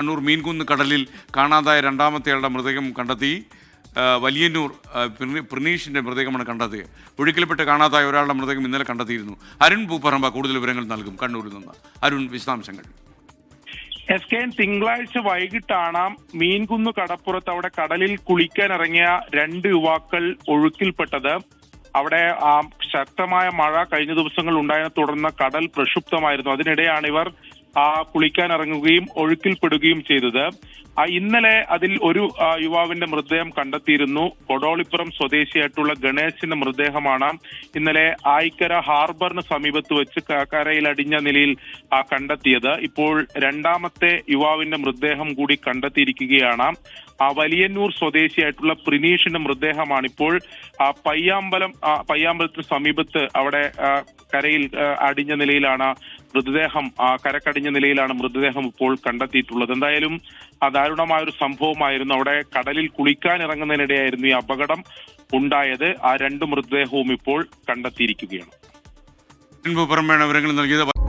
കണ്ണൂർ മീൻകുന്ന് കടലിൽ കാണാതായ രണ്ടാമത്തെയാളുടെ മൃതദേഹം കണ്ടെത്തി. വലിയന്നൂർ പ്രണീഷിന്റെ മൃതദേഹമാണ് കണ്ടെത്തിയത്. ഒഴുക്കിൽപ്പെട്ട് കാണാതായ ഒരാളുടെ മൃതദേഹം ഇന്നലെ കണ്ടെത്തിയിരുന്നു. അരുൺ ഭൂപ്പറമ്പ കൂടുതൽ വിവരങ്ങൾ നൽകും കണ്ണൂരിൽ നിന്ന്. അരുൺ വിശദാംശങ്ങൾ. എസ് കെ തിങ്കളാഴ്ച വൈകിട്ടാണ് മീൻകുന്ന് കടപ്പുറത്ത് അവിടെ കടലിൽ കുളിക്കാൻ ഇറങ്ങിയ രണ്ട് യുവാക്കൾ ഒഴുക്കിൽപ്പെട്ടത്. അവിടെ ശക്തമായ മഴ കഴിഞ്ഞ ദിവസങ്ങൾ ഉണ്ടായതിനെ തുടർന്ന് കടൽ പ്രക്ഷുബ്ധമായിരുന്നു. അതിനിടെയാണ് ഇവർ കുളിക്കാൻ ഇറങ്ങുകയും ഒഴുക്കിൽപ്പെടുകയും ചെയ്തത്. ആ ഇന്നലെ അതിൽ ഒരു യുവാവിന്റെ മൃതദേഹം കണ്ടെത്തിയിരുന്നു. കൊടോളിപ്പുറം സ്വദേശിയായിട്ടുള്ള ഗണേശിന്റെ മൃതദേഹമാണ്. ഇന്നലെ ആയിക്കര ഹാർബറിന് സമീപത്ത് വെച്ച് കരയിൽ അടിഞ്ഞ നിലയിൽ കണ്ടെത്തിയത്. ഇപ്പോൾ രണ്ടാമത്തെ യുവാവിന്റെ മൃതദേഹം കൂടി കണ്ടെത്തിയിരിക്കുകയാണ്. ആ വലിയന്നൂർ സ്വദേശിയായിട്ടുള്ള പ്രിനീഷിന്റെ മൃതദേഹമാണ് ഇപ്പോൾ പയ്യാമ്പലം പയ്യാമ്പലത്തിന് സമീപത്ത് അവിടെ കരയിൽ അടിഞ്ഞ നിലയിലാണ് മൃതദേഹം കരക്കടിഞ്ഞ നിലയിലാണ് മൃതദേഹം ഇപ്പോൾ കണ്ടെത്തിയിട്ടുള്ളത്. എന്തായാലും ദാരുണമായ ഒരു സംഭവമായിരുന്നു അവിടെ കടലിൽ കുളിക്കാൻ ഇറങ്ങുന്നതിനിടെയായിരുന്നു ഈ അപകടം ഉണ്ടായത്. ആ രണ്ട് മൃതദേഹവും ഇപ്പോൾ കണ്ടെത്തിയിരിക്കുകയാണ്. വിവരങ്ങൾ നൽകിയത്